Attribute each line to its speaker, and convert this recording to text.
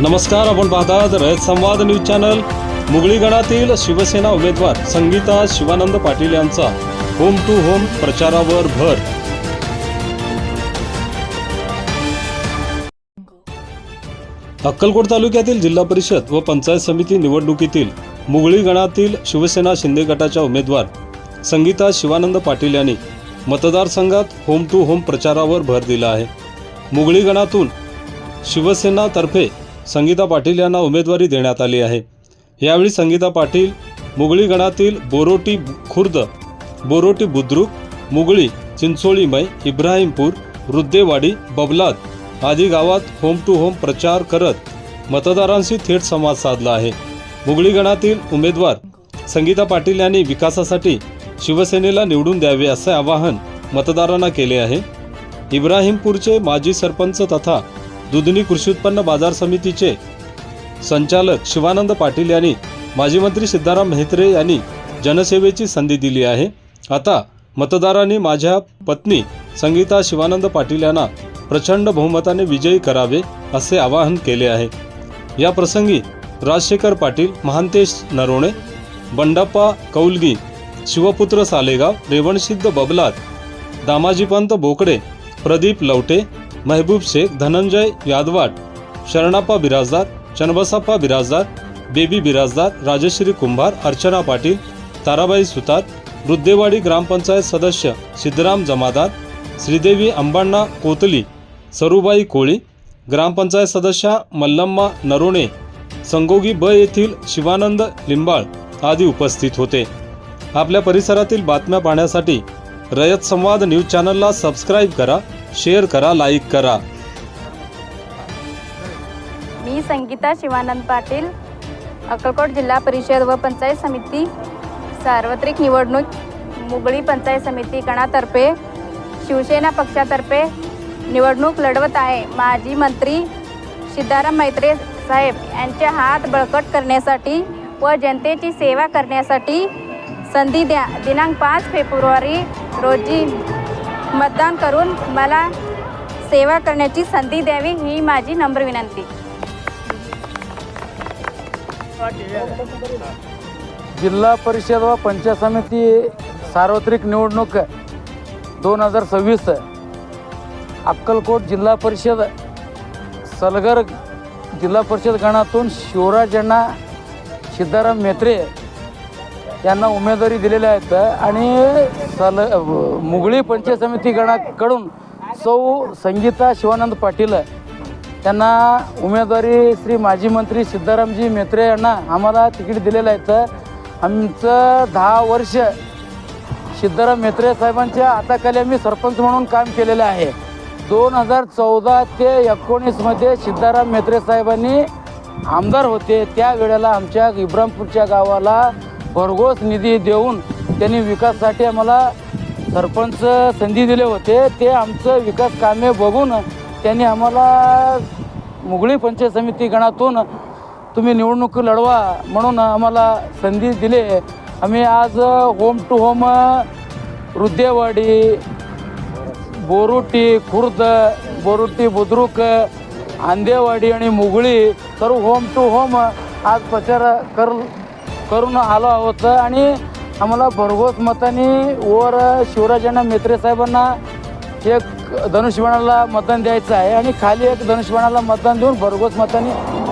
Speaker 1: नमस्कार आपण पाहतात रयत संवाद न्यूज चॅनल. मुगळी गणातील शिवसेना उमेदवार संगीता शिवानंद पाटील यांचा होम टू होम प्रचारावर भर अक्कलकोट तालुक्यातील जिल्हा परिषद व पंचायत समिती निवडणुकीतील मुगळी गणातील शिवसेना शिंदे गटाच्या उमेदवार संगीता शिवानंद पाटील यांनी मतदारसंघात होम टू होम प्रचारावर भर दिला आहे. मुगळी गणातून शिवसेनातर्फे संगीता पाटील यांना उमेदवारी देण्यात आली आहे. यावेळी संगीता पाटील मुगळी गणातील बोरोटी खुर्द बोरोटी बुद्रुक मुगळी चिंचोळीमय इब्राहिमपूर रुद्देवाडी बबलाद आदी गावात होम टू होम प्रचार करत मतदारांशी थेट संवाद साधला आहे. मुगळी गणातील उमेदवार संगीता पाटील यांनी विकासासाठी शिवसेनेला निवडून द्यावे असे आवाहन मतदारांना केले आहे. इब्राहिमपूरचे माजी सरपंच तथा दुधनी कृषी उत्पन्न बाजार समितीचे संचालक शिवानंद पाटील यांनी माजी मंत्री सिद्धाराम मेहत्रे यांनी जनसेवेची संधी दिली आहे. आता मतदारांनी माझ्या पत्नी संगीता शिवानंद पाटील यांना प्रचंड बहुमताने विजयी करावे असे आवाहन केले आहे. या प्रसंगी राजशेखर पाटील महांतेश नरोणे बंडाप्पा कौलगी शिवपुत्र सालेगाव रेवणसिद्ध बबलात दामाजीपंत बोकडे प्रदीप लवटे महबूब शेख धनंजय यादवाट शरणाप्पा बिराजदार चनबसाप्पा बिराजदार बेबी बिराजदार राजश्री कुंभार अर्चना पाटील ताराबाई सुतार रुद्देवाडी ग्रामपंचायत सदस्य सिद्धराम जमादार श्रीदेवी अंबाण्णा कोतली सरुबाई कोळी ग्रामपंचायत सदस्या मल्लम्मा नरोणे संगोगी ब येथील शिवानंद लिंबाळ आदी उपस्थित होते. आपल्या परिसरातील बातम्या पाहण्यासाठी रयत संवाद न्यूज चॅनलला सबस्क्राईब करा शेअर करा लाईक करा.
Speaker 2: मी संगीता शिवानंद पाटील अक्कलकोट जिल्हा परिषद व पंचायत समिती सार्वत्रिक निवडणूक मुगळी पंचायत समिती गणातर्फे शिवसेना पक्षातर्फे निवडणूक लढवत आहे. माजी मंत्री सिद्धाराम मैत्रे साहेब यांचे हात बळकट करण्यासाठी व जनतेची सेवा करण्यासाठी संधी द्या. दिनांक पाच फेब्रुवारी रोजी मतदान करून मला सेवा करण्याची संधी द्यावी ही माझी नम्र विनंती.
Speaker 3: जिल्हा परिषद व पंचायत समिती सार्वत्रिक निवडणूक दोन हजार सव्वीस अक्कलकोट जिल्हा परिषद सलगर जिल्हा परिषद गणातून शिवराज यांना सिद्धाराम मेत्रे यांना उमेदवारी दिलेल्या आहेत. आणि सल मुगळी पंचायत समिती गणाकडून सौ संगीता शिवानंद पाटील त्यांना उमेदवारी श्री माजी मंत्री सिद्धारामजी मेत्रे यांना आम्हाला तिकीट दिलेलं आहेत आमचं दहा वर्ष सिद्धाराम मेत्रे साहेबांच्या हाताखाली मी सरपंच म्हणून काम केलेलं आहे. दोन हजार चौदा ते एकोणीसमध्ये सिद्धाराम मेत्रे साहेबांनी आमदार होते. त्या वेळेला आमच्या इब्रामपूरच्या गावाला भरघोस निधी देऊन त्यांनी विकासासाठी आम्हाला सरपंच संधी दिले होते. ते आमचं विकास कामे बघून त्यांनी आम्हाला मुगळी पंचायत समिती गणातून तुम्ही निवडणूक लढवा म्हणून आम्हाला संधी दिली. आम्ही आज home to home Ruddewadi Boruti Khurd Boruti Budruk Andewadi आणि मुगळी सर्व होम टू होम आज प्रचार कर करून आलो आहोत. आणि आम्हाला भरघोस मताने वर शिवराजांना मेत्रे साहेबांना एक धनुष्यबाणाला मतदान द्यायचं आहे. आणि खाली एक धनुष्यबाणाला मतदान देऊन भरघोस मताने